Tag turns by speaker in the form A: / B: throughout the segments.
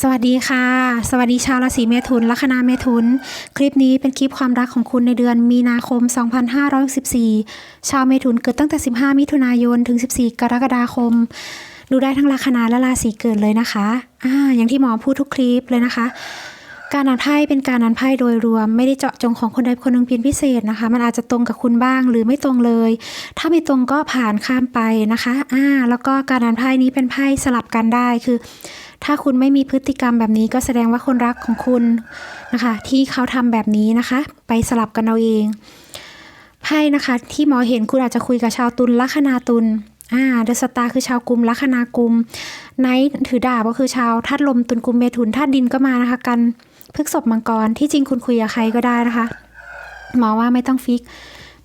A: สวัสดีค่ะ สวัสดีชาวราศีเมถุนลัคนาเมถุน คลิปนี้เป็นคลิปความรักของคุณในเดือนมีนาคม 2564 ชาวเมถุนเกิดตั้งแต่ 15 มิถุนายนถึง 14 กรกฎาคม ดูได้ทั้งลัคนาและราศีเกิดเลยนะคะอ่าอย่างที่หมอพูดทุกคลิปเลยนะคะ การอ่านไพ่เป็นการอ่านไพ่โดยรวม ไม่ได้เจาะจงของคนใดคนหนึ่งเพียงพิเศษนะคะ มันอาจจะตรงกับคุณบ้างหรือไม่ตรงเลย ถ้าไม่ตรงก็ผ่านข้ามไปนะคะอ่าแล้วก็การอ่านไพ่นี้เป็นไพ่สลับกันได้คือ ถ้าคุณไม่มีพฤติกรรมแบบนี้ก็แสดงว่าคนรักของคุณนะคะ ที่เขาทำแบบนี้นะคะ ไปสลับกันเอาเองไพ่นะคะ ที่หมอเห็นคุณอาจจะคุยกับชาวตุลลัคนาตุลอ่าเดอะสตาร์คือชาวกุมลัคนากุมไนท์ถือดาบก็คือชาวธาตุลมตุลกุมเมถุนธาตุดินก็มานะคะกัน พฤกษบมังกรที่จริงคุณคุยกับใครก็ได้นะคะหมอว่าไม่ต้องฟิก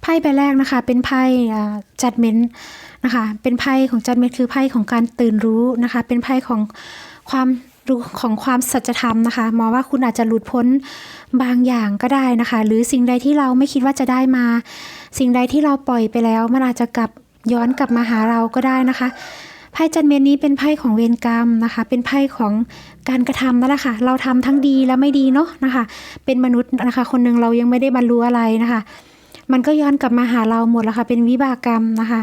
A: ไพ่ใบแรกนะคะ เป็นไพ่จัดเม้นนะคะ เป็นไพ่ของจัดเม้นคือไพ่ของการตื่นรู้นะคะ เป็นไพ่ของความรู้ของความสัจธรรมนะคะหมอว่าคุณอาจจะหลุดพ้นบางอย่างก็ได้นะคะ หรือสิ่งใดที่เราไม่คิดว่าจะได้มา สิ่งใดที่เราปล่อยไปแล้ว มันอาจจะกลับย้อนกลับมาหาเราก็ได้นะคะไพ่จันเมนนี้เป็นไพ่ของเวรกรรมนะคะ เป็นไพ่ของ การกระทำนั่นแหละค่ะ เราทำทั้งดีและไม่ดีเนาะนะคะ เป็นมนุษย์นะคะ คนหนึ่งเรายังไม่ได้บรรลุอะไรนะคะ มันก็ย้อนกลับมาหาเราหมดแล้วค่ะ เป็นวิบากกรรมนะคะ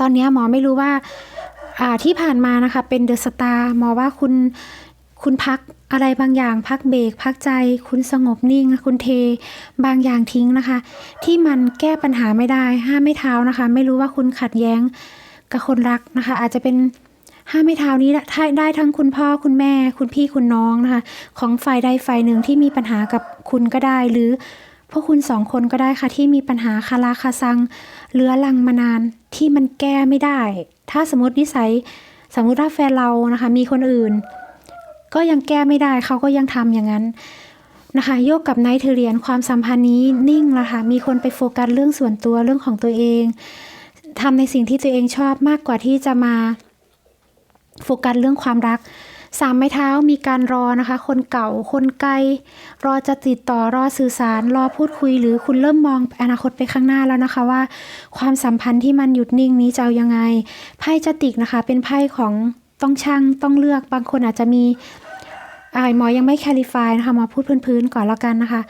A: ตอนนี้หมอไม่รู้ว่าอ่าที่ผ่านมานะคะ เป็นเดอะสตาร์หมอว่าคุณคุณพักอะไรบางอย่างพักเบรกพักใจ คุณสงบนิ่งคุณเทบางอย่างทิ้งนะคะ ที่มันแก้ปัญหาไม่ได้ห้ามไม่เท้านะคะ ไม่รู้ว่าคุณขัดแย้งกับคนรักนะคะ อาจจะเป็น ห้าไม่เท้านี้ได้ได้ทั้งคุณพ่อคุณแม่ คุณพี่คุณน้องนะคะ ของฝ่ายใดฝ่ายหนึ่งที่มีปัญหากับคุณก็ได้ หรือพวกคุณสองคนก็ได้ค่ะที่มีปัญหาคาราคาซังเรื้อรังมานานที่มันแก้ไม่ได้ ถ้าสมมตินิสัยสมมติว่าแฟนเรานะคะ มีคนอื่น ก็ยังแก้ไม่ได้เขาก็ยังทำอย่างนั้นนะคะโยกกับไนท์เทเรียนความสัมพันธ์นี้นิ่งละค่ะมีคนไปโฟกัสเรื่องส่วนตัวเรื่องของตัวเองทำในสิ่งที่ตัวเองชอบมากกว่าที่จะมา โฟกัสเรื่องความรักสามไม้เท้ามีการรอนะคะ คนเก่าคนไกล รอจะติดต่อรอสื่อสาร รอพูดคุยหรือคุณเริ่มมองอนาคตไปข้างหน้าแล้วนะคะว่า ความสัมพันธ์ที่มันหยุดนิ่งนี้จะเอายังไงไพ่จติกนะคะ เป็นไพ่ของต้องช่างต้องเลือกบางคนอาจจะมีอาหมอยังไม่แคลิฟายนะคะหมอพูดพื้นๆก่อนแล้วกันนะคะ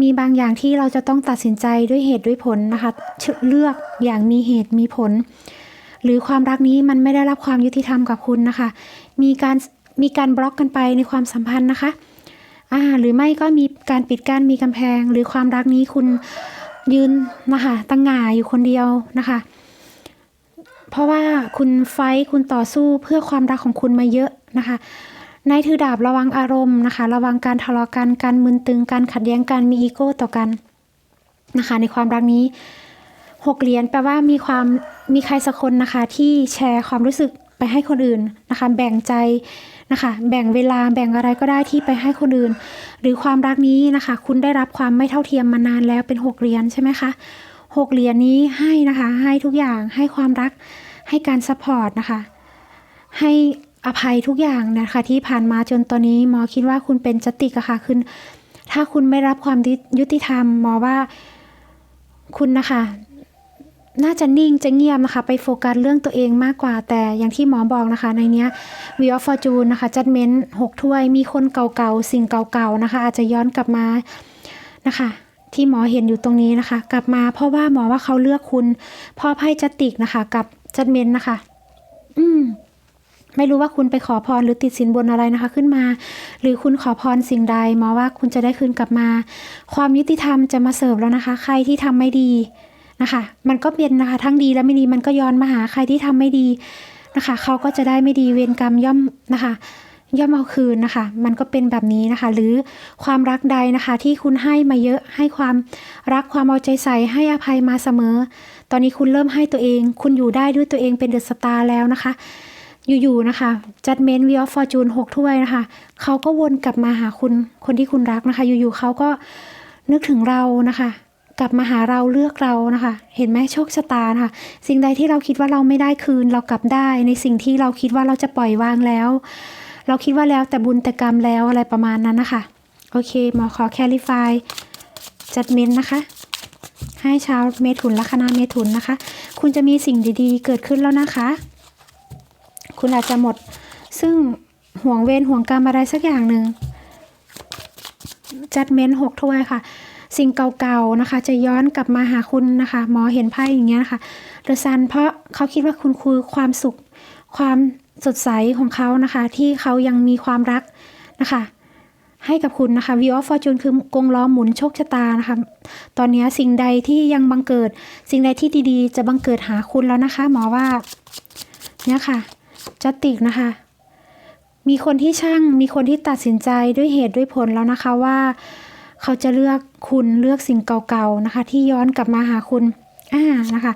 A: มีบางอย่างที่เราจะต้องตัดสินใจด้วยเหตุด้วยผลนะคะ เลือกอย่างมีเหตุมีผล หรือความรักนี้มันไม่ได้รับความยุติธรรมกับคุณนะคะ มีการมีการบล็อกกันไปในความสัมพันธ์นะคะอ่าหรือไม่ก็มีการปิดกั้นมีกำแพง หรือความรักนี้คุณยืนนะคะตั้งหง่าอยู่คนเดียวนะคะ เพราะว่าคุณไฟคุณต่อสู้เพื่อความรักของคุณมาเยอะนะคะในถือดาบระวังอารมณ์นะคะ ระวังการทะเลาะกันการมึนตึงการขัดแย้งกันมีอีโก้ต่อกันนะคะ ในความรักนี้ หกเหรียญแปลว่ามีความมีใครสักคนนะคะ ที่แชร์ความรู้สึกไปให้คนอื่นนะคะ แบ่งใจนะคะ แบ่งเวลาแบ่งอะไรก็ได้ที่ไปให้คนอื่น หรือความรักนี้นะคะ คุณได้รับความไม่เท่าเทียมมานานแล้วเป็นหกเหรียญใช่ไหมคะหกเหรียญนี้ให้นะคะ ให้ทุกอย่างให้ความรักให้การซัพพอร์ตนะคะ ให้อภัยทุกอย่างนะคะที่ผ่านมาจนตอนนี้หมอคิดว่าคุณเป็นจติกอะค่ะคือถ้าคุณไม่รับความยุติธรรมหมอว่าคุณนะคะ น่าจะนิ่งจะเงียบนะคะ ไปโฟกัสเรื่องตัวเองมากกว่า แต่อย่างที่หมอบอกนะคะ ในเนี้ยวีออฟอร์จูนนะคะจัดเม้นหกถ้วย มีคนเก่าๆ สิ่งเก่าๆนะคะ อาจจะย้อนกลับมานะคะ ที่หมอเห็นอยู่ตรงนี้นะคะ กลับมาเพราะว่าหมอว่าเขาเลือกคุณพ่อไพ่จัติกนะคะ กับจัดเม้นนะคะ อืมไม่รู้ว่าคุณไปขอพรหรือติดสินบนอะไรนะคะ ขึ้นมา หรือคุณขอพรสิ่งใดหมอว่าคุณจะได้คืนกลับมา ความยุติธรรมจะมาเสิร์ฟแล้วนะคะ ใครที่ทำไม่ดี นะคะ มันก็เป็นนะคะทั้งดีและไม่ดีมันก็ย้อนมาหาใครที่ทำไม่ดีนะคะเขาก็จะได้ไม่ดีเวรกรรมย่อมนะคะ ย่อมเอาคืนนะคะ มันก็เป็นแบบนี้นะคะ หรือความรักใดนะคะ ที่คุณให้มาเยอะให้ความรักความเอาใจใส่ให้อภัยมาเสมอ ตอนนี้คุณเริ่มให้ตัวเอง คุณอยู่ได้ด้วยตัวเองเป็นเดอะสตาร์แล้วนะคะอยู่ๆนะคะจัดเมนวีออฟฟอร์จูนหกถ้วยนะคะเขาก็วนกลับมาหาคุณคนที่คุณรักนะคะ อยู่ๆเขาก็นึกถึงเรานะคะ กลับมาหาเราเลือกเรานะคะ เห็นไหมโชคชะตานะคะสิ่งใดที่เราคิดว่าเราไม่ได้คืนเรากลับได้ในสิ่งที่เราคิดว่าเราจะปล่อยวางแล้ว เราคิดว่าแล้วแต่บุญแต่กรรมแล้วอะไรประมาณนั้นนะคะโอเคหมอขอแคลิฟายจัดเมนนะคะ ให้ชาวเมถุนลัคนาเมถุนนะคะ คุณจะมีสิ่งดีๆ เกิดขึ้นแล้วนะคะ คุณอาจจะหมดซึ่งห่วงเวรห่วงกรรมอะไรสักอย่างหนึ่งจัดเมนหกถ้วยค่ะ สิ่งเก่าๆนะคะ จะย้อนกลับมาหาคุณนะคะ หมอเห็นไพ่อย่างเงี้ยนะคะเดอะซันเพราะเขาคิดว่าคุณคือความสุข ความสดใสของเขานะคะ ที่เขายังมีความรักนะคะให้กับคุณนะคะ View of Fortune คือกงล้อหมุนโชคชะตานะคะ ตอนนี้สิ่งใดที่ยังบังเกิด สิ่งใดที่ดีๆ จะบังเกิดหาคุณแล้วนะคะ หมอว่าเนี่ยค่ะจัตติกนะคะ มีคนที่ช่าง มีคนที่ตัดสินใจด้วยเหตุด้วยผลแล้วนะคะว่า เขาจะเลือกคุณเลือกสิ่งเก่าๆนะคะ ที่ย้อนกลับมาหาคุณอ่านะคะ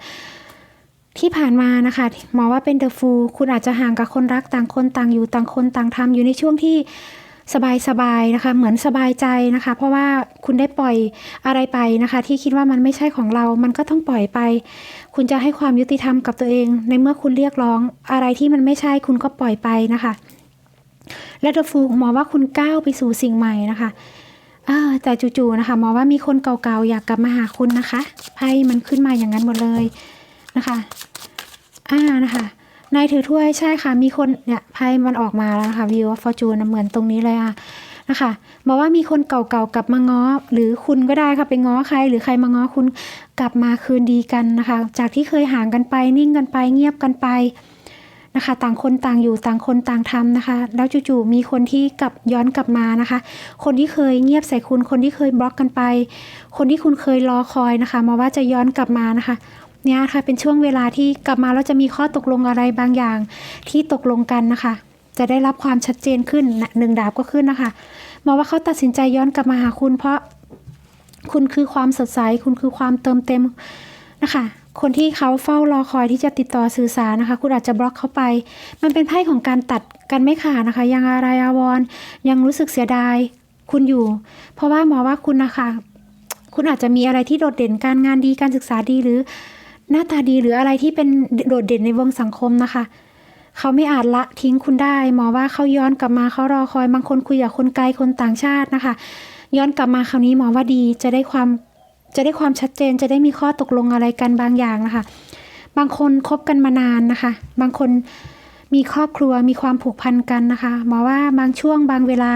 A: ที่ผ่านมานะคะหมอว่าเป็นเดอะฟูคุณอาจจะห่างกับคนรักต่างคนต่างอยู่ต่างคนต่างทำอยู่ในช่วงที่สบายๆนะคะ เหมือนสบายใจนะคะ เพราะว่าคุณได้ปล่อยอะไรไปนะคะ ที่คิดว่ามันไม่ใช่ของเรา มันก็ต้องปล่อยไป คุณจะให้ความยุติธรรมกับตัวเอง ในเมื่อคุณเรียกร้องอะไรที่มันไม่ใช่คุณก็ปล่อยไปนะคะ และเดอะฟูหมอว่าคุณก้าวไปสู่สิ่งใหม่นะคะ อ่าแต่จู่ๆนะคะมอว่ามีคนเก่าๆอยากกลับมาหาคุณนะคะไพ่มันขึ้นมาอย่างนั้นหมดเลยนะคะอ่านะคะนายถือถ้วยใช่ค่ะ มีคนเนี่ยไพ่มันออกมาแล้วนะคะวิวฟอร์จูนเหมือนตรงนี้เลยอะนะคะบอกว่ามีคนเก่าๆกลับมาง้อ หรือคุณก็ได้ค่ะไปง้อใคร หรือใครมาง้อคุณกลับมาคืนดีกันนะคะ จากที่เคยห่างกันไปนิ่งกันไปเงียบกันไป นะคะ ต่างคนต่างอยู่ต่างคนต่างทำนะคะ แล้วจู่ๆมีคนที่กลับย้อนกลับมานะคะ คนที่เคยเงียบใส่คุณคนที่เคยบล็อกกันไป คนที่คุณเคยรอคอยนะคะ มาว่าจะย้อนกลับมานะคะเนี่ยค่ะเป็นช่วงเวลาที่กลับมาแล้วจะมีข้อตกลงอะไรบางอย่างที่ตกลงกันนะคะ จะได้รับความชัดเจนขึ้นหนึ่งดาบก็ขึ้นนะคะมองว่าเขาตัดสินใจย้อนกลับมาหาคุณ เพราะคุณคือความสดใส คุณคือความเติมเต็มนะคะ คนที่เขาเฝ้ารอคอยที่จะติดต่อสื่อสารนะคะ คุณอาจจะบล็อกเขาไป มันเป็นไพ่ของการตัดกันไม่ขาดนะคะ ยังอะไรอาวรยังรู้สึกเสียดายคุณอยู่ เพราะว่าหมอว่าคุณนะคะ คุณอาจจะมีอะไรที่โดดเด่นการงานดีการศึกษาดีหรือ หน้าตาดีหรืออะไรที่เป็นโดดเด่นในวงสังคมนะคะเขาไม่อาจละทิ้งคุณได้ หมอว่าเขาย้อนกลับมาเขารอคอยบางคนคุยกับคนไกลคนต่างชาตินะคะ ย้อนกลับมาคราวนี้หมอว่าดีจะได้ความ จะได้ความชัดเจนจะได้มีข้อตกลงอะไรกันบางอย่างนะคะ บางคนคบกันมานานนะคะ บางคนมีครอบครัวมีความผูกพันกันนะคะหมอว่าบางช่วงบางเวลา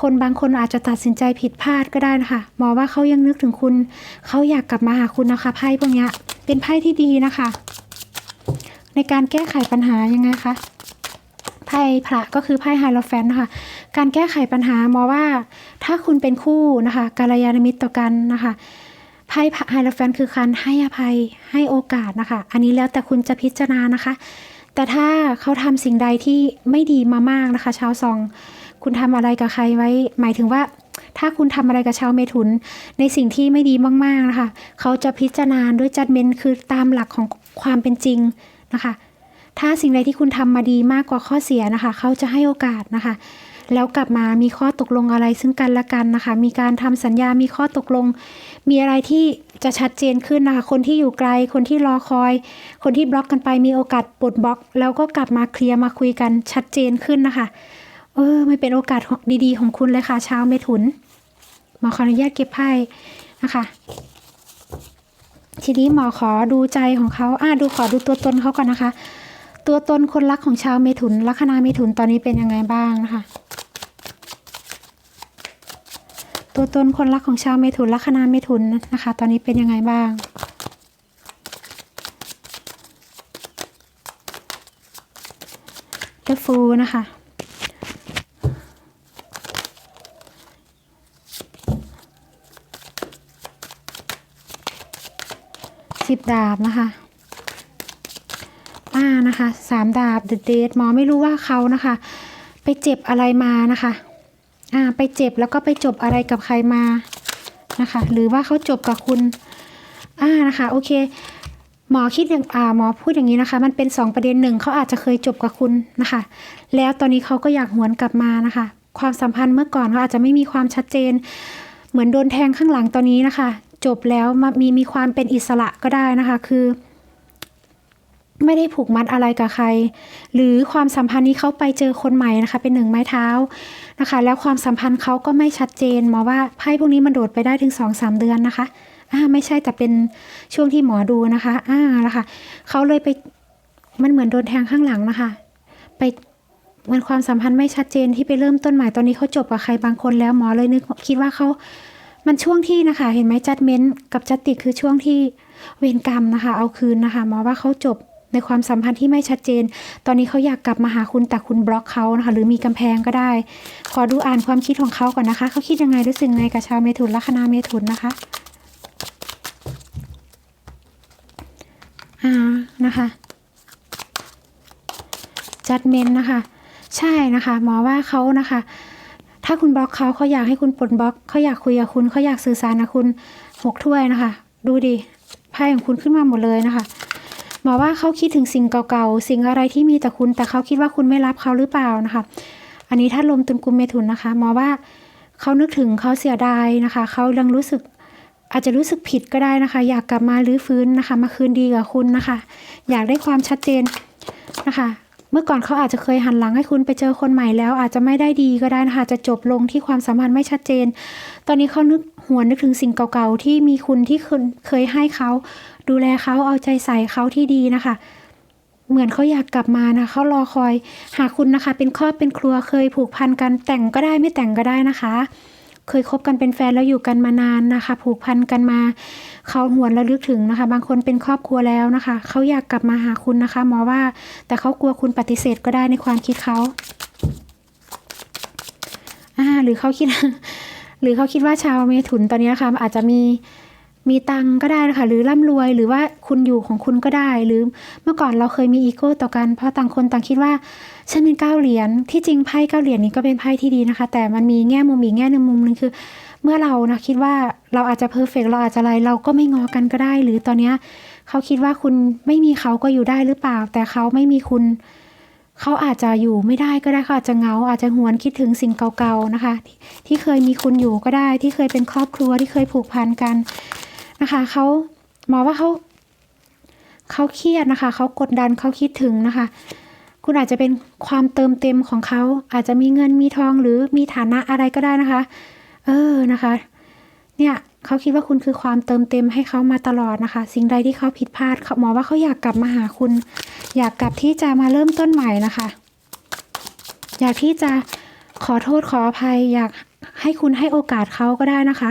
A: คนบางคนอาจจะตัดสินใจผิดพลาดก็ได้นะคะหมอว่าเขายังนึกถึงคุณ เขาอยากกลับมาหาคุณนะคะไพ่พวกนี้เป็นไพ่ที่ดีนะคะ ในการแก้ไขปัญหายังไงคะ ไพ่พระก็คือไพ่ไฮโลแฟนนะคะ การแก้ไขปัญหาหมอว่า ถ้าคุณเป็นคู่นะคะการยานมิตรต่อกันนะคะไพ่ไฮโลแฟนคือการให้อภัยให้โอกาสนะคะ อันนี้แล้วแต่คุณจะพิจารณานะคะ แต่ถ้าเขาทำสิ่งใดที่ไม่ดีมามากนะคะชาวซอง คุณทำอะไรกับใครไว้ หมายถึงว่าถ้าคุณทำอะไรกับชาวเมถุน ในสิ่งที่ไม่ดีมากๆนะคะ เขาจะพิจารณาด้วยจัดเมนคือตามหลักของความเป็นจริงนะคะ ถ้าสิ่งใดที่คุณทำมาดีมากกว่าข้อเสียนะคะ เขาจะให้โอกาสนะคะ แล้วกลับมามีข้อตกลงอะไรซึ่งกันและกันนะคะ มีการทำสัญญา มีข้อตกลง มีอะไรที่จะชัดเจนขึ้นนะคะ คนที่อยู่ไกล คนที่รอคอย คนที่บล็อกกันไป มีโอกาสปลดบล็อก แล้วก็กลับมาเคลียร์มาคุยกันชัดเจนขึ้นนะคะ เออไม่เป็นโอกาสดีๆ ของคุณเลยค่ะชาวเมถุนหมอขออนุญาตเก็บไพ่นะคะทีนี้หมอขอดูใจของเขาอ่าดูขอดูตัวตนเขาก่อนนะคะ ตัวตนคนรักของชาวเมถุนลัคนาเมถุนตอนนี้เป็นยังไงบ้างนะคะ ตัวตนคนรักของชาวเมถุนลัคนาเมถุนนะคะ ตอนนี้เป็นยังไงบ้างเดฟูนะคะสิบดาบนะคะ อานะคะสามดาบเด e เด e หมอไม่รู้ว่าเขานะคะ ไปเจ็บอะไรมานะคะอ่าไปเจ็บแล้วก็ไปจบอะไรกับใครมานะคะ หรือว่าเขาจบกับคุณอ่านะคะโอเค หมอคิดอย่างอ่าหมอพูดอย่างนี้นะคะ มันเป็นสองประเด็นหนึ่งเขาอาจจะเคยจบกับคุณนะคะ แล้วตอนนี้เขาก็อยากหวนกลับมานะคะ ความสัมพันธ์เมื่อก่อนเขาอาจจะไม่มีความชัดเจน เหมือนโดนแทงข้างหลังตอนนี้นะคะ จบแล้วมามีมีความเป็นอิสระก็ได้นะคะ คือ ไม่ได้ผูกมัดอะไรกับใคร หรือความสัมพันธ์นี้เขาไปเจอคนใหม่นะคะ เป็นหนึ่งไม้เท้านะคะ แล้วความสัมพันธ์เขาก็ไม่ชัดเจนหมอว่าไพ่พวกนี้มันโดดไปได้ถึงสองสามเดือนนะคะอ่าไม่ใช่แต่เป็นช่วงที่หมอดูนะคะอ่าแล้วค่ะเขาเลยไปมันเหมือนโดนแทงข้างหลังนะคะ ไปเหมือนความสัมพันธ์ไม่ชัดเจนที่ไปเริ่มต้นใหม่ตอนนี้เขาจบกับใครบางคนแล้วหมอเลยนึกคิดว่าเขามันช่วงที่นะคะ เห็นไหมจัดเม้นกับจัดติคือช่วงที่เวรกรรมนะคะ เอาคืนนะคะหมอว่าเขาจบ ในความสัมพันธ์ที่ไม่ชัดเจน ตอนนี้เขาอยากกลับมาหาคุณแต่คุณบล็อกเขานะคะ หรือมีกำแพงก็ได้ ขอดูอ่านความคิดของเขาก่อนนะคะ เขาคิดยังไงรู้สึกไงกับชาวเมถุนลัคนาเมถุนนะคะ อ่า นะคะจัดเมนนะคะ ใช่นะคะ หมอว่าเขานะคะ ถ้าคุณบล็อกเขาเขาอยากให้คุณปลดบล็อกเขาอยากคุยกับคุณเขาอยากสื่อสารกับคุณหกถ้วยนะคะ ดูดิไพ่ของคุณขึ้นมาหมดเลยนะคะ หมอว่าเขาคิดถึงสิ่งเก่าๆ สิ่งอะไรที่มีแต่คุณ แต่เขาคิดว่าคุณไม่รับเขาหรือเปล่านะคะ อันนี้ถ้าลมตุนกุมเมถุนนะคะ หมอว่าเขานึกถึงเขาเสียดายนะคะ เขายังรู้สึกอาจจะรู้สึกผิดก็ได้นะคะ อยากกลับมารื้อฟื้นนะคะ มาคืนดีกับคุณนะคะ อยากได้ความชัดเจนนะคะ เมื่อก่อนเขาอาจจะเคยหันหลังให้คุณไปเจอคนใหม่แล้ว อาจจะไม่ได้ดีก็ได้นะคะ จะจบลงที่ความสัมพันธ์ไม่ชัดเจน ตอนนี้เขานึกหวนนึกถึงสิ่งเก่าๆที่มีคุณที่คุณเคยให้เขา ดูแลเขาเอาใจใส่เขาที่ดีนะคะ เหมือนเขาอยากกลับมานะเขารอคอย หาคุณนะคะ เป็นครอบเป็นครัวเคยผูกพันกันแต่งก็ได้ไม่แต่งก็ได้นะคะ เคยคบกันเป็นแฟนแล้วอยู่กันมานานนะคะ ผูกพันกันมาเขาหวนระลึกถึงนะคะ บางคนเป็นครอบครัวแล้วนะคะเขาอยากกลับมาหาคุณนะคะหมอว่า แต่เขากลัวคุณปฏิเสธก็ได้ในความคิดเขาอ่าหรือเขาคิดหรือเขาคิดว่าชาวเมถุนตอนนี้ค่ะอาจจะมี มีตังก็ได้นะคะหรือร่ำรวยหรือว่าคุณอยู่ของคุณก็ได้หรือเมื่อก่อนเราเคยมีอีโก้ต่อกันเพราะต่างคนต่างคิดว่าฉันเป็นเก้าเหรียญที่จริงไพ่เก้าเหรียญนี้ก็เป็นไพ่ที่ดีนะคะ แต่มันมีแง่มุมอีกแง่หนึ่งมุมหนึงคือ เมื่อเรานะคิดว่าเราอาจจะเพอร์เฟกเราอาจจะอะไรเราก็ไม่งอกันก็ได้ หรือตอนเนี้ยเขาคิดว่าคุณไม่มีเขาก็อยู่ได้หรือเปล่า แต่เขาไม่มีคุณเขาอาจจะอยู่ไม่ได้ก็ได้เขาอาจจะเงา อาจจะหวนคิดถึงสิ่งเก่าๆนะคะทที่เคยมีคุณอยู่ก็ได้ ที่เคยเป็นครอบครัวที่เคยผูกพันกัน นะคะเขาหมอว่าเขาเขาเครียดนะคะ เขากดดันเขาคิดถึงนะคะ คุณอาจจะเป็นความเติมเต็มของเขา อาจจะมีเงินมีทองหรือมีฐานะอะไรก็ได้นะคะ เออนะคะ เนี่ยเขาคิดว่าคุณคือความเติมเต็มให้เขามาตลอดนะคะ สิ่งใดที่เขาผิดพลาดเขาหมอว่าเขาอยากกลับมาหาคุณ อยากกลับที่จะมาเริ่มต้นใหม่นะคะ อยากที่จะขอโทษขออภัย อยากให้คุณให้โอกาสเขาก็ได้นะคะ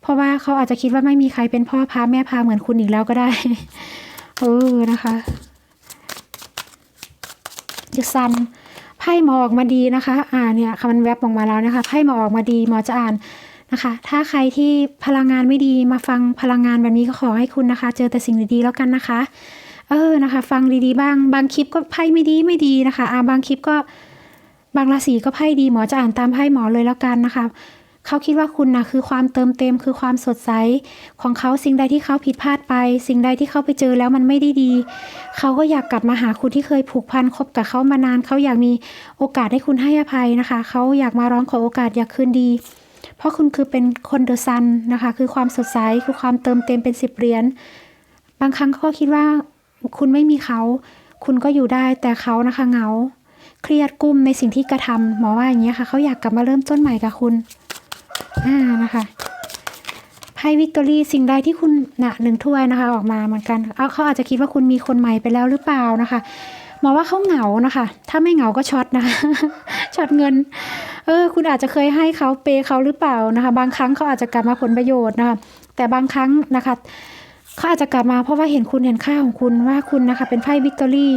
A: เพราะว่าเขาอาจจะคิดว่าไม่มีใครเป็นพ่อพาแม่พาเหมือนคุณอีกแล้วก็ได้เออนะคะจะซันไพ่หมอออกมาดีนะคะ อ่าเนี่ยค่ะมันแวบออกมาแล้วนะคะไพ่หมอออกมาดีหมอจะอ่านนะคะ ถ้าใครที่พลังงานไม่ดีมาฟังพลังงานแบบนี้ก็ขอให้คุณนะคะ เจอแต่สิ่งดีๆแล้วกันนะคะ เออนะคะ ฟังดีๆบ้าง บางคลิปก็ไพ่ไม่ดีไม่ดีนะคะอ่าบางคลิปก็บางราศีก็ไพ่ดีหมอจะอ่านตามไพ่หมอเลยแล้วกันนะคะ เขาคิดว่าคุณนะคือความเติมเต็มคือความสดใสของเขาสิ่งใดที่เขาผิดพลาดไป สิ่งใดที่เขาไปเจอแล้วมันไม่ได้ดี เขาก็อยากกลับมาหาคุณที่เคยผูกพันคบกับเขามานาน เขาอยากมีโอกาสให้คุณให้อภัยนะคะ เขาอยากมาร้องขอโอกาสอยากคืนดี เพราะคุณคือเป็นคนเดอะซันนะคะ คือความสดใสคือความเติมเต็มเป็นสิบเหรียญบางครั้งเขาก็คิดว่าคุณไม่มีเขา คุณก็อยู่ได้แต่เขานะคะเหงา เครียดกุ้มในสิ่งที่กระทำหมอว่าอย่างนี้ยค่ะเขาอยากกลับมาเริ่มต้นใหม่กับคุณ อ่านะคะไพ่วิกตอรี่สิ่งใดที่คุณหน่ะหนึ่งถ้วยนะคะ ออกมาเหมือนกันเอาเขาอาจจะคิดว่าคุณมีคนใหม่ไปแล้วหรือเปล่านะคะหมอว่าเขาเหงานะคะ ถ้าไม่เหงาก็ช็อตนะคะช็อตเงิน เออ คุณอาจจะเคยให้เขาเปย์เขาหรือเปล่านะคะ บางครั้งเขาอาจจะกลับมาผลประโยชน์นะคะ แต่บางครั้งนะคะเขาอาจจะกลับมาเพราะว่าเห็นคุณเห็นค่าของคุณว่าคุณนะคะ เป็นไพ่วิกตอรี่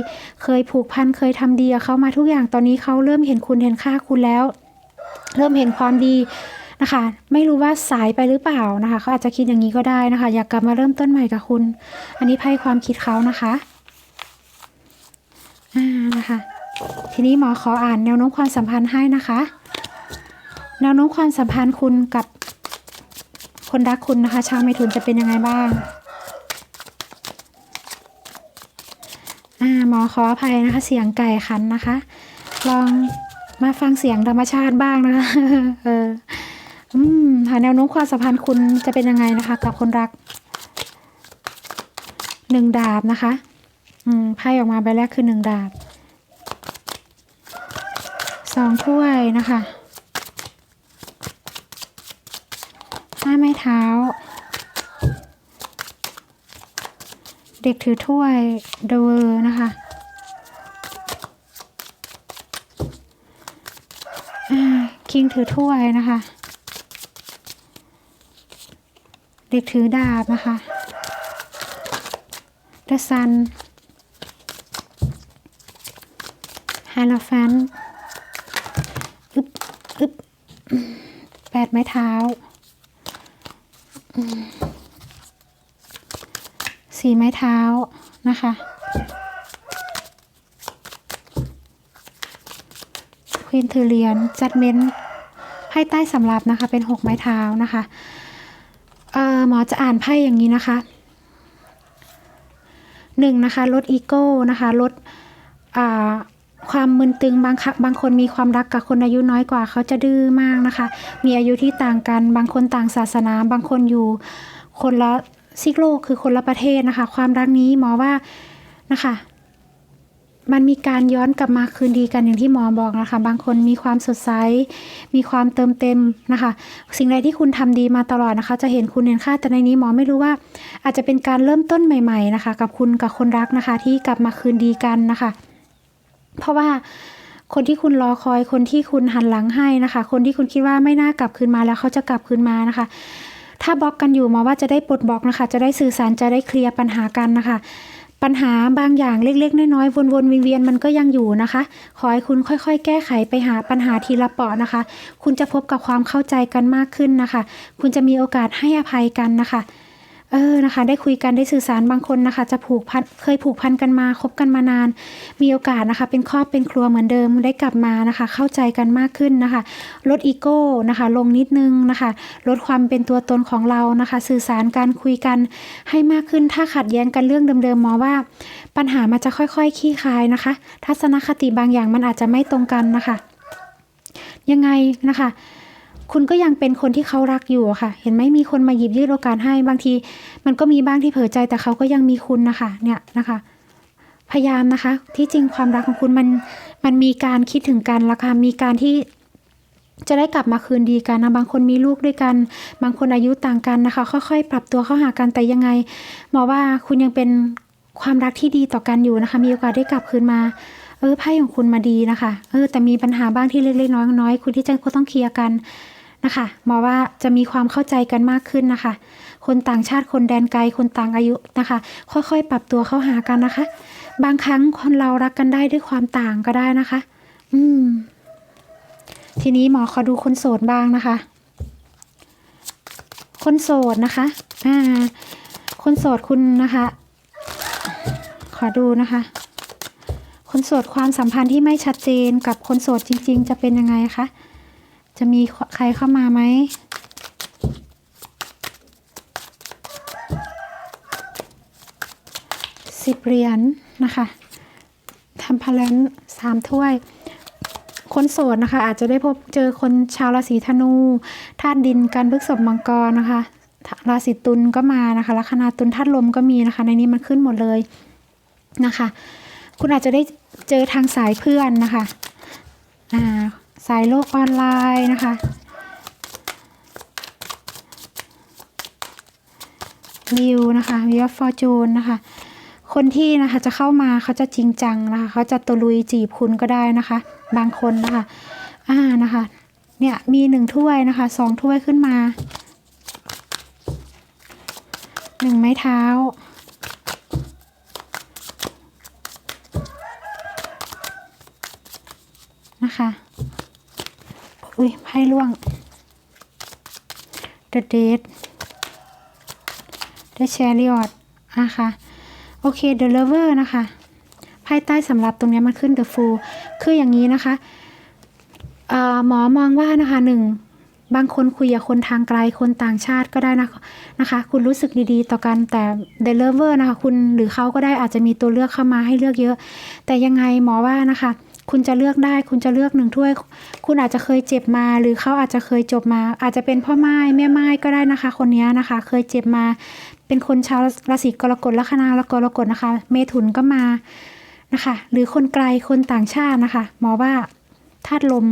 A: เคยผูกพันเคยทำดีกับเขามาทุกอย่างตอนนี้เขาเริ่มเห็นคุณเห็นค่าคุณแล้ว เริ่มเห็นความดี นะคะ ไม่รู้ว่าสายไปหรือเปล่านะคะเขาอาจจะคิดอย่างนี้ก็ได้นะคะ อยากกลับมาเริ่มต้นใหม่กับคุณ อันนี้ไพ่ความคิดเขานะคะอ่านะคะ ทีนี้หมอขออ่านแนวโน้มความสัมพันธ์ให้นะคะ แนวโน้มความสัมพันธ์คุณกับคนรักคุณนะคะ ชาวเมถุนจะเป็นยังไงบ้างอ่าหมอขออภัยนะคะ เสียงไก่ขันนะคะ ลองมาฟังเสียงธรรมชาติบ้างนะคะ เออ อืมหาแนวโน้มความสัมพันธ์คุณจะเป็นยังไงนะคะ กับคนรักหนึ่งดาบนะคะ อืมไพ่ออกมาใบแรกคือหนึ่งดาบสองถ้วยนะคะห้าไม้เท้า เด็กถือถ้วยเดเวอร์นะคะคิงถือถ้วยนะคะ เด็กถือดาบนะคะ The Sun h a l o f a n อึบอึบแปดไม้เท้าสี่ไม้เท้านะคะควีนถือเหรียญจัดเม้นไพ่ใต้สำรับนะคะ เป็นหกไม้เท้านะคะ เอ่อหมอจะอ่านไพ่อย่างนี้นะคะหนึ่งนะคะลดอีโก้นะคะลดอ่าความมึนตึงบางคบางคนมีความรักกับคนอายุน้อยกว่าเขาจะดื้อมากนะคะ มีอายุที่ต่างกัน บางคนต่างศาสนา บางคนอยู่คนละซิกโลกคือคนละประเทศนะคะ ความรักนี้หมอว่านะคะ มันมีการย้อนกลับมาคืนดีกันอย่างที่หมอบอกนะคะ บางคนมีความสดใส มีความเติมเต็มนะคะ สิ่งใดที่คุณทำดีมาตลอดนะคะ จะเห็นคุณเห็นค่าแต่ในนี้หมอไม่รู้ว่า อาจจะเป็นการเริ่มต้นใหม่ ๆนะคะ กับคุณกับคนรักนะคะ ที่กลับมาคืนดีกันนะคะ เพราะว่าคนที่คุณรอคอยคนที่คุณหันหลังให้นะคะ คนที่คุณคิดว่าไม่น่ากลับคืนมาแล้วเขาจะกลับคืนมานะคะ ถ้าบล็อกกันอยู่หมอว่าจะได้ปลดบล็อกนะคะ จะได้สื่อสารจะได้เคลียร์ปัญหากันนะคะ ปัญหาบางอย่างเล็ก ๆ น้อยๆวนๆเวียนๆมันก็ยังอยู่นะคะ ขอให้คุณค่อย ๆ แก้ไขไปหาปัญหาทีละเปาะนะคะ คุณจะพบกับความเข้าใจกันมากขึ้นนะคะ คุณจะมีโอกาสให้อภัยกันนะคะ เออนะคะ ได้คุยกันได้สื่อสารบางคนนะคะ จะผูกพันเคยผูกพันกันมาคบกันมานาน มีโอกาสนะคะ เป็นครอบเป็นครัวเหมือนเดิมได้กลับมานะคะ เข้าใจกันมากขึ้นนะคะ ลดอีโก้นะคะ ลงนิดนึงนะคะ ลดความเป็นตัวตนของเรานะคะ สื่อสารการคุยกันให้มากขึ้นถ้าขัดแย้งกันเรื่องเดิมๆมอว่า ปัญหามันจะค่อยๆขี้คลายนะคะ ทัศนคติบางอย่างมันอาจจะไม่ตรงกันนะคะ ยังไงนะคะ คุณก็ยังเป็นคนที่เขารักอยู่ค่ะ เห็นไหมมีคนมาหยิบยื่นโอกาสให้บางที มันก็มีบ้างที่เผลอใจแต่เขาก็ยังมีคุณนะคะเนี่ยนะคะ พยายามนะคะ ที่จริงความรักของคุณมันมันมีการคิดถึงกันละค่ะมีการที่จะได้กลับมาคืนดีกันนะบางคนมีลูกด้วยกัน บางคนอายุต่างกันนะคะ ค่อยๆ ปรับตัวเข้าหากันแต่ยังไงหมอว่าคุณยังเป็นความรักที่ดีต่อกันอยู่นะคะ มีโอกาสได้กลับคืนมา เออไพ่ของคุณมาดีนะคะ เออแต่มีปัญหาบ้างที่เล็กๆน้อยๆคุณที่จะต้องเคลียร์กัน นะคะหมอว่าจะมีความเข้าใจกันมากขึ้นนะคะ คนต่างชาติคนแดนไกลคนต่างอายุนะคะ ค่อยๆ ปรับตัวเข้าหากันนะคะ บางครั้งคนเรารักกันได้ด้วยความต่างก็ได้นะคะ อืม ทีนี้หมอขอดูคนโสดบ้างนะคะ คนโสดนะคะอ่าคนโสดคุณนะคะ ขอดูนะคะ คนโสดความสัมพันธ์ที่ไม่ชัดเจนกับคนโสดจริง ๆ จะเป็นยังไงคะ จะมีใครเข้ามาไหม สิบเหรียญนะคะทำพลันสามถ้วย คนโสดนะคะ อาจจะได้พบเจอคนชาวราศีธนูธาตุดินการพฤกษบมังกรนะคะ ราศีตุลก็มานะคะลัคนาตุลธาตุลมก็มีนะคะ ในนี้มันขึ้นหมดเลยนะคะ คุณอาจจะได้เจอทางสายเพื่อนนะคะอ่า สายโลกออนไลน์นะคะ วิวนะคะวิวฟอร์จูนนะคะ คนที่นะคะจะเข้ามาเขาจะจริงจังนะคะ เขาจะตะลุยจีบคุณก็ได้นะคะ บางคนนะคะ อ่านะคะ เนี่ยมีหนึ่งถ้วยนะคะสองถ้วยขึ้นมาหนึ่งไม้เท้านะคะ อุ้ยไพ่ล่วง The Date ได้แชร์ริออดนะคะโอเค The Lover นะคะไพ่ใต้สำหรับตรงนี้มันขึ้น The Fool คืออย่างนี้นะคะเอ่อหมอมองว่านะคะหนึ่งบางคนคุยกับคนทางไกลคนต่างชาติก็ได้นะนะคะ คุณรู้สึกดีๆ ต่อกันแต่ The Lover นะคะ คุณหรือเขาก็ได้อาจจะมีตัวเลือกเข้ามาให้เลือกเยอะ แต่ยังไงหมอว่านะคะ คุณจะเลือกได้ คุณจะเลือกหนึ่งถ้วย คุณอาจจะเคยเจ็บมา หรือเขาอาจจะเคยจบมา อาจจะเป็นพ่อไม้แม่ไม้ก็ได้นะคะ คนนี้นะคะ เคยเจ็บมา เป็นคนชาวราศีกรกฎลัคนาละกรกฎนะคะ เมถุนก็มานะคะ หรือคนไกลคนต่างชาตินะคะหมอว่าธาตุลม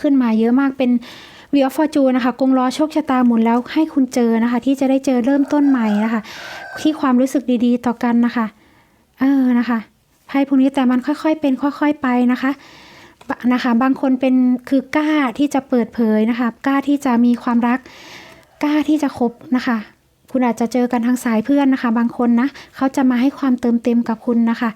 A: ขึ้นมาเยอะมากเป็นวีออฟฟอร์จูนะคะกงล้อโชคชะตาหมุนแล้วให้คุณเจอนะคะ ที่จะได้เจอเริ่มต้นใหม่นะคะ ที่ความรู้สึกดีๆ ต่อกันนะคะ เออนะคะ ไพ่พวกนี้แต่มันค่อยๆเป็นค่อย ๆไปนะคะนะคะบางคนเป็นคือกล้าที่จะเปิดเผยนะคะกล้าที่จะมีความรักกล้าที่จะคบนะคะ คุณอาจจะเจอกันทางสายเพื่อนนะคะ บางคนนะเขาจะมาให้ความเติมเต็มกับคุณนะคะ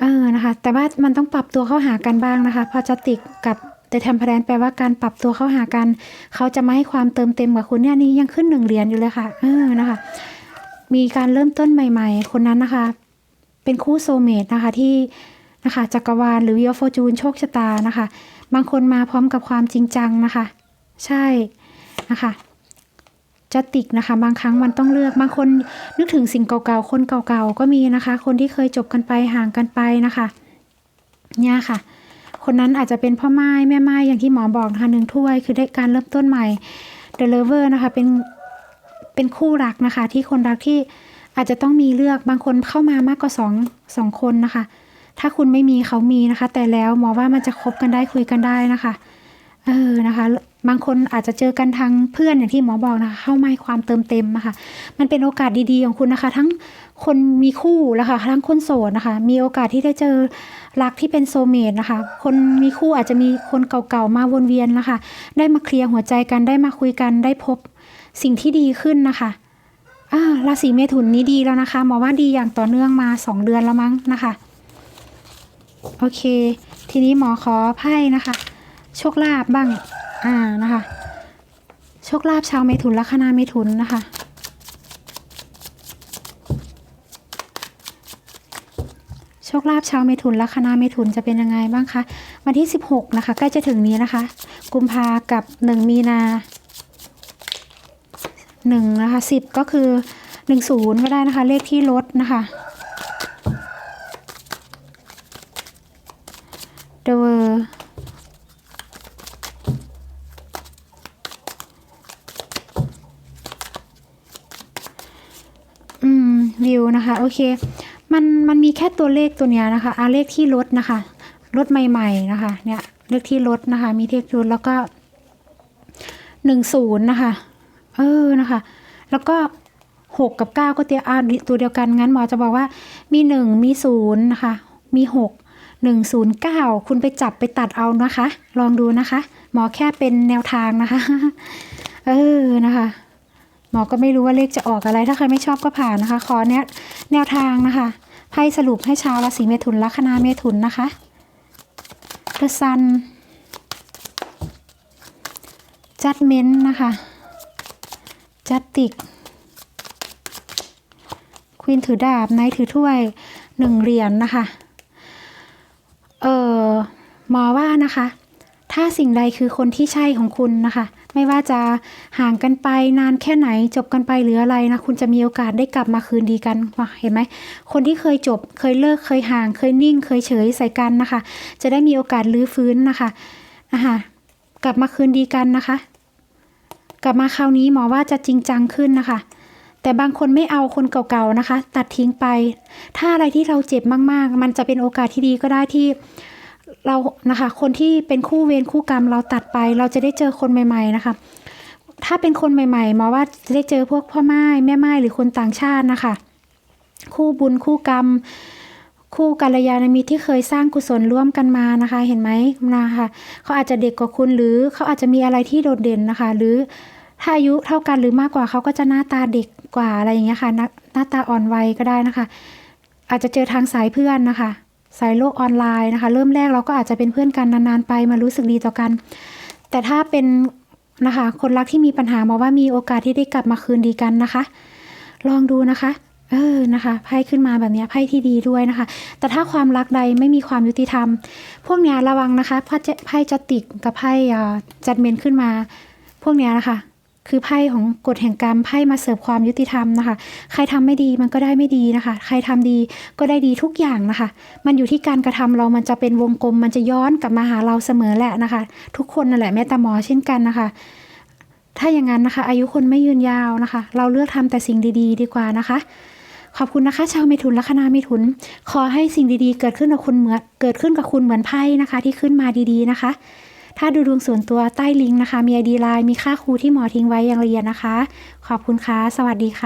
A: เออนะคะ แต่ว่ามันต้องปรับตัวเข้าหากันบ้างนะคะพอจะติกกับแต่ทำแพลนแปลว่าการปรับตัวเข้าหากัน เขาจะมาให้ความเติมเต็มกับคุณเนี่ยนี่ยังขึ้นหนึ่งเหรียญอยู่เลยค่ะเออนะคะ มีการเริ่มต้นใหม่ ๆ คนนั้นนะคะ เป็นคู่โซเมตนะคะที่นะคะจักรวาลหรือวิวฟอร์จูนโชคชะตานะคะ บางคนมาพร้อมกับความจริงจังนะคะ ใช่นะคะจะติกนะคะ บางครั้งมันต้องเลือกบางคนนึกถึงสิ่งเก่าๆคนเก่าๆก็มีนะคะ คนที่เคยจบกันไปห่างกันไปนะคะเนี่ยค่ะ คนนั้นอาจจะเป็นพ่อไม้แม่ไม้อย่างที่หมอบอกนะคะหนึ่งถ้วยคือได้การเริ่มต้นใหม่ The Lover นะคะเป็นเป็นคู่รักนะคะ ที่คนรักที่ อาจจะต้องมีเลือกบางคนเข้ามามากกว่าสองสองคนนะคะ ถ้าคุณไม่มีเขามีนะคะ แต่แล้วหมอว่ามันจะคบกันได้คุยกันได้นะคะ เออนะคะ บางคนอาจจะเจอกันทางเพื่อนอย่างที่หมอบอกนะคะ เข้ามาให้ความเติมเต็มนะคะมันเป็นโอกาสดีๆของคุณนะคะ ทั้งคนมีคู่แล้วค่ะทั้งคนโสดนะคะ มีโอกาสที่ได้เจอรักที่เป็นโซเมตนะคะ คนมีคู่อาจจะมีคนเก่าๆมาวนเวียนนะคะ ได้มาเคลียร์หัวใจกันได้มาคุยกันได้พบสิ่งที่ดีขึ้นนะคะ อ่าราศีเมถุนนี้ดีแล้วนะคะหมอว่าดีอย่างต่อเนื่องมาสองเดือนแล้วมั้งนะคะ โอเค ทีนี้หมอขอไพ่นะคะ โชคลาภบ้าง อ่านะคะ โชคลาภชาวเมถุนลัคนาเมถุนนะคะโชคลาภชาวเมถุนลัคนาเมถุนจะเป็นยังไงบ้างคะ วันที่ 16 นะคะ ใกล้จะถึงนี้นะคะ กุมภากับ 1 มีนา 1นะคะ10 ก็คือ 10 ก็ได้นะคะ เลขที่รถนะคะเดวอร์อืม วิวนะคะ โอเค มัน มันมีแค่ตัวเลขตัวเนี้ยนะคะอาเลขที่รถนะคะ รถใหม่ๆนะคะ เนี่ย เลขที่รถนะคะ มีเลขรถแล้วก็หนึ่งศูนย์นะคะ เออนะคะ แล้วก็หกกับเก้าก็เตียอาตัวเดียวกันงั้นหมอจะบอกว่ามีหนึ่งมีศูนย์นะคะ มีหกหนึ่งศูนย์เก้าคุณไปจับไปตัดเอานะคะ ลองดูนะคะ หมอแค่เป็นแนวทางนะคะ เออนะคะหมอก็ไม่รู้ว่าเลขจะออกอะไร ถ้าใครไม่ชอบก็ผ่านนะคะ ขอแนวแนวทางนะคะไพ่สรุปให้ชาวราศีเมถุนลัคนาเมถุนนะคะ The Sun Judgment นะคะ จัดติกควีนถือดาบไนท์ถือถ้วยหนึ่งเหรียญนนะคะ เออหมอว่านะคะ ถ้าสิ่งใดคือคนที่ใช่ของคุณนะคะ ไม่ว่าจะห่างกันไปนานแค่ไหนจบกันไปหรืออะไรนะ คุณจะมีโอกาสได้กลับมาคืนดีกันว่ะเห็นไหม คนที่เคยจบ เคยเลิกเคยห่าง เคยนิ่ง เคยเฉยใส่กันนะคะ จะได้มีโอกาสลื้อฟื้นนะคะนะคะกลับมาคืนดีกันนะคะ กลับมาคราวนี้หมอว่าจะจริงจังขึ้นนะคะ แต่บางคนไม่เอาคนเก่าๆนะคะ ตัดทิ้งไป ถ้าอะไรที่เราเจ็บมากๆ มันจะเป็นโอกาสที่ดีก็ได้ที่เรานะคะ คนที่เป็นคู่เวรคู่กรรมเราตัดไป เราจะได้เจอคนใหม่ ๆนะคะ ถ้าเป็นคนใหม่ๆหมอว่าจะได้เจอพวกพ่อไม้แม่ไม้หรือคนต่างชาตินะคะ คู่บุญคู่กรรม คู่กัลยาณมิตรที่เคยสร้างกุศลร่วมกันมานะคะ เห็นไหมนะคะเขาอาจจะเด็กกว่าคุณหรือเขาอาจจะมีอะไรที่โดดเด่นนะคะ หรือ ถ้าอายุเท่ากันหรือมากกว่าเขาก็จะหน้าตาเด็กกว่าอะไรอย่างเงี้ยค่ะหน้าหน้าตาอ่อนวัยก็ได้นะคะ อาจจะเจอทางสายเพื่อนนะคะ สายโลกออนไลน์นะคะ เริ่มแรกเราก็อาจจะเป็นเพื่อนกันนานๆไปมารู้สึกดีต่อกัน แต่ถ้าเป็นนะคะ คนรักที่มีปัญหามาว่ามีโอกาสที่ได้กลับมาคืนดีกันนะคะ ลองดูนะคะเออนะคะไพ่ขึ้นมาแบบนี้ไพ่ที่ดีด้วยนะคะ แต่ถ้าความรักใดไม่มีความยุติธรรม พวกเนี้ยระวังนะคะไพ่จะติกกับไพ่จัดเมนขึ้นมา พวกเนี้ยนะคะ คือไพ่ของกฎแห่งกรรมไพ่มาเสิร์ฟความยุติธรรมนะคะ ใครทำไม่ดีมันก็ได้ไม่ดีนะคะ ใครทำดีก็ได้ดีทุกอย่างนะคะ มันอยู่ที่การกระทำเรามันจะเป็นวงกลม มันจะย้อนกลับมาหาเราเสมอแหละนะคะ ทุกคนนั่นแหละแม้แต่หมอเช่นกันนะคะ ถ้าอย่างนั้นนะคะ อายุคนไม่ยืนยาวนะคะ เราเลือกทำแต่สิ่งดี ๆ ดีกว่านะคะขอบคุณนะคะชาวเมถุนลัคนาเมถุน ขอให้สิ่งดีๆ เกิดขึ้นกับคุณเหมือนเกิดขึ้นกับคุณเหมือนไพ่นะคะ ที่ขึ้นมาดีๆนะคะ ถ้าดูดวงส่วนตัวใต้ลิงก์นะคะ มีไอดีไลน์มีค่าครูที่หมอทิ้งไว้อย่างละเอียดนะคะ ขอบคุณค่ะ สวัสดีค่ะ